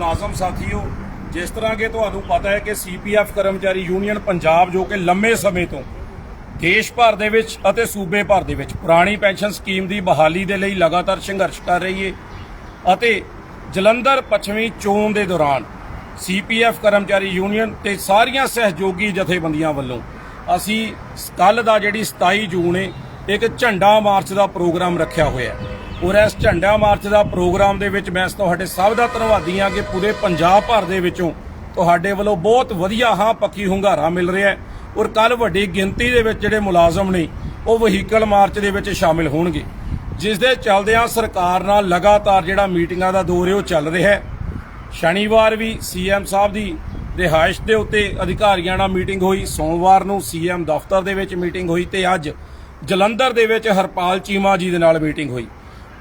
ਮੁਲਾਜ਼ਮ ਸਾਥੀਓ, ਜਿਸ ਤਰ੍ਹਾਂ ਕਿ ਤੁਹਾਨੂੰ ਪਤਾ ਹੈ ਕਿ ਸੀਪੀਐਫ ਕਰਮਚਾਰੀ ਯੂਨੀਅਨ ਪੰਜਾਬ ਜੋ ਕਿ ਲੰਮੇ ਸਮੇਂ ਤੋਂ ਦੇਸ਼ ਭਰ ਦੇ ਵਿੱਚ ਅਤੇ ਸੂਬੇ ਭਰ ਦੇ ਵਿੱਚ ਪੁਰਾਣੀ ਪੈਨਸ਼ਨ ਸਕੀਮ ਦੀ ਬਹਾਲੀ ਦੇ ਲਈ ਲਗਾਤਾਰ ਸੰਘਰਸ਼ ਕਰ ਰਹੀ ਹੈ ਅਤੇ ਜਲੰਧਰ ਪੱਛਮੀ ਚੋਣ ਦੇ ਦੌਰਾਨ ਸੀਪੀਐਫ ਕਰਮਚਾਰੀ ਯੂਨੀਅਨ ਤੇ ਸਾਰੀਆਂ ਸਹਿਯੋਗੀ ਜਥੇਬੰਦੀਆਂ ਵੱਲੋਂ ਅਸੀਂ ਕੱਲ ਦਾ ਜਿਹੜੀ 27 ਜੂਨ ਹੈ, ਇੱਕ ਝੰਡਾ ਮਾਰਚ ਦਾ ਪ੍ਰੋਗਰਾਮ ਰੱਖਿਆ ਹੋਇਆ ਹੈ। ਔਰ ਇਸ ਝੰਡਾ ਮਾਰਚ ਦਾ ਪ੍ਰੋਗਰਾਮ ਦੇ ਵਿੱਚ ਮੈਂ ਤੁਹਾਡੇ ਸਭ ਦਾ ਧੰਨਵਾਦੀ ਹਾਂ ਕਿ ਪੂਰੇ ਪੰਜਾਬ ਭਰ ਦੇ ਵਿੱਚੋਂ ਤੁਹਾਡੇ ਵੱਲੋਂ ਬਹੁਤ ਵਧੀਆ ਹਾਂ ਪੱਕੀ ਹੁੰਗਾਰਾ ਮਿਲ ਰਿਹਾ ਔਰ ਕੱਲ ਵੱਡੀ ਗਿਣਤੀ ਦੇ ਵਿੱਚ ਜਿਹੜੇ ਮੁਲਾਜ਼ਮ ਨੇ, ਉਹ ਵਹੀਕਲ ਮਾਰਚ ਦੇ ਵਿੱਚ ਸ਼ਾਮਿਲ ਹੋਣਗੇ। ਜਿਸ ਦੇ ਚੱਲਦਿਆਂ ਸਰਕਾਰ ਨਾਲ ਲਗਾਤਾਰ ਜਿਹੜਾ ਮੀਟਿੰਗਾਂ ਦਾ ਦੌਰ ਉਹ ਚੱਲ ਰਿਹਾ ਹੈ। ਸ਼ਨੀਵਾਰ ਵੀ ਸੀਐਮ ਸਾਹਿਬ ਦੀ ਰਿਹਾਇਸ਼ ਦੇ ਉੱਤੇ ਅਧਿਕਾਰੀਆਂ ਨਾਲ ਮੀਟਿੰਗ ਹੋਈ। ਸੋਮਵਾਰ ਨੂੰ ਸੀਐਮ ਦਫ਼ਤਰ ਦੇ ਵਿੱਚ ਮੀਟਿੰਗ ਹੋਈ ਤੇ ਅੱਜ ਜਲੰਧਰ ਦੇ ਵਿੱਚ ਹਰਪਾਲ ਚੀਮਾ ਜੀ ਦੇ ਨਾਲ ਮੀਟਿੰਗ ਹੋਈ।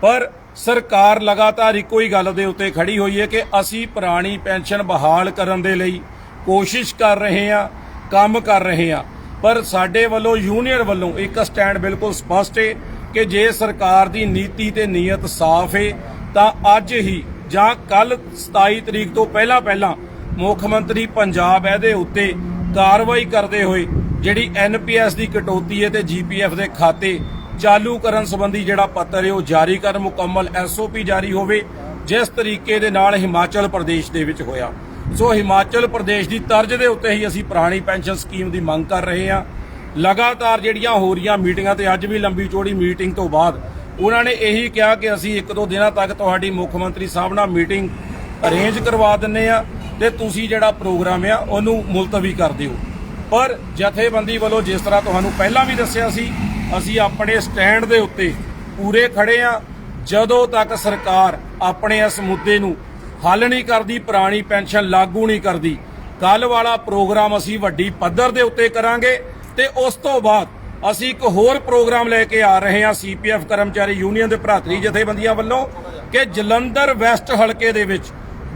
ਪਰ ਸਰਕਾਰ ਲਗਾਤਾਰ ਇੱਕੋ ਹੀ ਗੱਲ ਦੇ ਉੱਤੇ ਖੜੀ ਹੋਈ ਹੈ ਕਿ ਅਸੀਂ ਪੁਰਾਣੀ ਪੈਨਸ਼ਨ ਬਹਾਲ ਕਰਨ ਦੇ ਲਈ ਕੋਸ਼ਿਸ਼ ਕਰ ਰਹੇ ਹਾਂ, ਕੰਮ ਕਰ ਰਹੇ ਹਾਂ। ਪਰ ਸਾਡੇ ਵੱਲੋਂ, ਯੂਨੀਅਨ ਵੱਲੋਂ ਇੱਕ ਸਟੈਂਡ ਬਿਲਕੁਲ ਸਪਸ਼ਟ ਹੈ ਕਿ ਜੇ ਸਰਕਾਰ ਦੀ ਨੀਤੀ ਤੇ ਨੀਅਤ ਸਾਫ਼ ਹੈ, ਤਾਂ ਅੱਜ ਹੀ ਜਾਂ ਕੱਲ 27 ਤਰੀਕ ਤੋਂ ਪਹਿਲਾਂ ਪਹਿਲਾਂ ਮੁੱਖ ਮੰਤਰੀ ਪੰਜਾਬ ਇਹਦੇ ਉੱਤੇ ਕਾਰਵਾਈ ਕਰਦੇ ਹੋਏ ਜਿਹੜੀ ਐਨਪੀਐਸ ਦੀ ਕਟੌਤੀ ਹੈ ਤੇ ਜੀਪੀਐਫ ਦੇ ਖਾਤੇ ਚਾਲੂ ਕਰਨ ਸੰਬੰਧੀ ਜਿਹੜਾ ਪੱਤਰ ਹੈ, ਉਹ ਜਾਰੀ ਕਰਨ ਮੁਕੰਮਲ ਐਸਓਪੀ ਜਾਰੀ ਹੋਵੇ, ਜਿਸ ਤਰੀਕੇ ਦੇ ਨਾਲ ਹਿਮਾਚਲ ਪ੍ਰਦੇਸ਼ ਦੇ ਵਿੱਚ ਹੋਇਆ। ਸੋ ਹਿਮਾਚਲ ਪ੍ਰਦੇਸ਼ ਦੀ ਤਰਜ਼ ਦੇ ਉੱਤੇ ਹੀ ਅਸੀਂ ਪੁਰਾਣੀ ਪੈਨਸ਼ਨ ਸਕੀਮ ਦੀ ਮੰਗ ਕਰ ਰਹੇ ਹਾਂ। ਲਗਾਤਾਰ ਜਿਹੜੀਆਂ ਹੋ ਰਹੀਆਂ ਮੀਟਿੰਗਾਂ ਤੇ ਅੱਜ ਵੀ ਲੰਬੀ ਚੌੜੀ ਮੀਟਿੰਗ ਤੋਂ ਬਾਅਦ ਉਹਨਾਂ ਨੇ ਇਹੀ ਕਿਹਾ ਕਿ ਅਸੀਂ ਇੱਕ ਦੋ ਦਿਨਾਂ ਤੱਕ ਤੁਹਾਡੀ ਮੁੱਖ ਮੰਤਰੀ ਸਾਹਿਬ ਨਾਲ ਮੀਟਿੰਗ ਅਰੇਂਜ ਕਰਵਾ ਦਿੰਨੇ ਆ ਤੇ ਤੁਸੀਂ ਜਿਹੜਾ ਪ੍ਰੋਗਰਾਮ ਆ, ਉਹਨੂੰ ਮੁਲਤਵੀ ਕਰ ਦਿਓ। ਪਰ ਜਥੇਬੰਦੀ ਵੱਲੋਂ ਜਿਸ ਤਰ੍ਹਾਂ ਤੁਹਾਨੂੰ ਪਹਿਲਾਂ ਵੀ ਦੱਸਿਆ ਸੀ ਅਸੀਂ ਆਪਣੇ ਸਟੈਂਡ ਦੇ ਉੱਤੇ ਪੂਰੇ ਖੜੇ ਆ ਜਦੋਂ ਤੱਕ ਸਰਕਾਰ ਆਪਣੇ ਇਸ ਮੁੱਦੇ ਨੂੰ ਹੱਲ ਨਹੀਂ ਕਰਦੀ, ਪੁਰਾਣੀ ਪੈਨਸ਼ਨ ਲਾਗੂ ਨਹੀਂ ਕਰਦੀ ਕੱਲ ਵਾਲਾ ਪ੍ਰੋਗਰਾਮ ਅਸੀਂ ਵੱਡੀ ਪੱਧਰ ਦੇ ਉੱਤੇ ਕਰਾਂਗੇ ਤੇ ਉਸ ਤੋਂ ਬਾਅਦ ਅਸੀਂ ਇੱਕ ਹੋਰ ਪ੍ਰੋਗਰਾਮ ਲੈ ਕੇ ਆ ਰਹੇ ਹਾਂ ਸੀਪੀਐਫ ਕਰਮਚਾਰੀ ਯੂਨੀਅਨ ਦੇ ਭਰਾਤਰੀ ਜਥੇਬੰਦੀਆਂ ਵੱਲੋਂ ਕਿ ਜਲੰਧਰ ਵੈਸਟ ਹਲਕੇ ਦੇ ਵਿੱਚ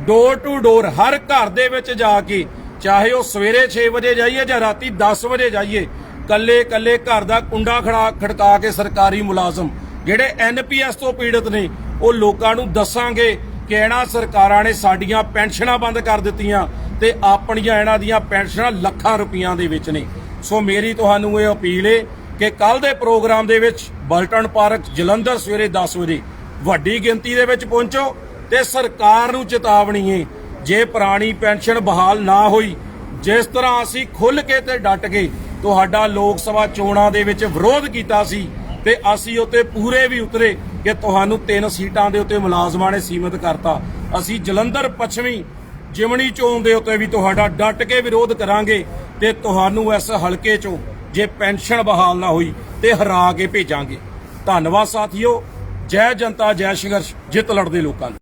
ਡੋਰ ਟੂ ਡੋਰ ਹਰ ਘਰ ਦੇ ਵਿੱਚ ਜਾ ਕੇ ਚਾਹੇ ਉਹ ਸਵੇਰੇ 6 ਵਜੇ ਜਾਈਏ ਜਾਂ ਰਾਤੀ 10 ਵਜੇ ਜਾਈਏ ਕੱਲੇ ਕੱਲੇ ਘਰ ਦਾ ਕੁੰਡਾ ਖੜਾ ਖੜਕਾ ਕੇ ਸਰਕਾਰੀ ਮੁਲਾਜ਼ਮ, ਜਿਹੜੇ ਐਨਪੀਐਸ ਤੋਂ ਪੀੜਤ ਨੇ, ਉਹ ਲੋਕਾਂ ਨੂੰ ਦੱਸਾਂਗੇ ਕਿ ਇਹਨਾਂ ਸਰਕਾਰਾਂ ਨੇ ਸਾਡੀਆਂ ਪੈਨਸ਼ਨਾਂ ਬੰਦ ਕਰ ਦਿੱਤੀਆਂ ਤੇ ਆਪਣੀਆਂ ਇਹਨਾਂ ਦੀਆਂ ਪੈਨਸ਼ਨਾਂ ਲੱਖਾਂ ਰੁਪਈਆਂ ਦੇ ਵਿੱਚ ਨੇ। ਸੋ ਮੇਰੀ ਤੁਹਾਨੂੰ ਇਹ ਅਪੀਲ ਏ ਕਿ ਕੱਲ ਦੇ ਪ੍ਰੋਗਰਾਮ ਦੇ ਵਿੱਚ ਬਲਟਨ ਪਾਰਕ ਜਲੰਧਰ ਸਵੇਰੇ 10 ਵਜੇ ਵੱਡੀ ਗਿਣਤੀ ਦੇ ਵਿੱਚ ਪਹੁੰਚੋ ਤੇ ਸਰਕਾਰ ਨੂੰ ਚੇਤਾਵਨੀ ਏ, ਜੇ ਪੁਰਾਣੀ ਪੈਨਸ਼ਨ ਬਹਾਲ ਨਾ ਹੋਈ, ਜਿਸ ਤਰ੍ਹਾਂ ਅਸੀਂ ਖੁੱਲ ਕੇ ਤੇ ਡਟ ਕੇ ਤੁਹਾਡਾ ਲੋਕ ਸਭਾ ਚੋਣਾਂ ਦੇ ਵਿੱਚ ਵਿਰੋਧ ਕੀਤਾ ਸੀ ਤੇ ਅਸੀਂ ਉੱਤੇ ਪੂਰੇ ਵੀ ਉਤਰੇ ਕਿ ਤੁਹਾਨੂੰ ਤਿੰਨ ਸੀਟਾਂ ਦੇ ਉੱਤੇ ਮੁਲਾਜ਼ਮਾਂ ਨੇ ਸੀਮਤ ਕਰਤਾ। ਅਸੀਂ ਜਲੰਧਰ ਪੱਛਮੀ, ਜਿਮਣੀ ਚੋਣ ਦੇ ਉੱਤੇ ਵੀ ਤੁਹਾਡਾ ਡਟ ਕੇ ਵਿਰੋਧ ਕਰਾਂਗੇ ਤੇ ਤੁਹਾਨੂੰ ਇਸ ਹਲਕੇ ਚੋਂ ਜੇ ਪੈਨਸ਼ਨ ਬਹਾਲ ਨਾ ਹੋਈ ਤੇ ਹਰਾ ਕੇ ਭੇਜਾਂਗੇ। ਧੰਨਵਾਦ ਸਾਥੀਓ। ਜੈ ਜਨਤਾ, ਜੈ ਸੰਘਰਸ਼। ਜਿੱਤ ਲੜਦੇ ਲੋਕਾਂ ਦੀ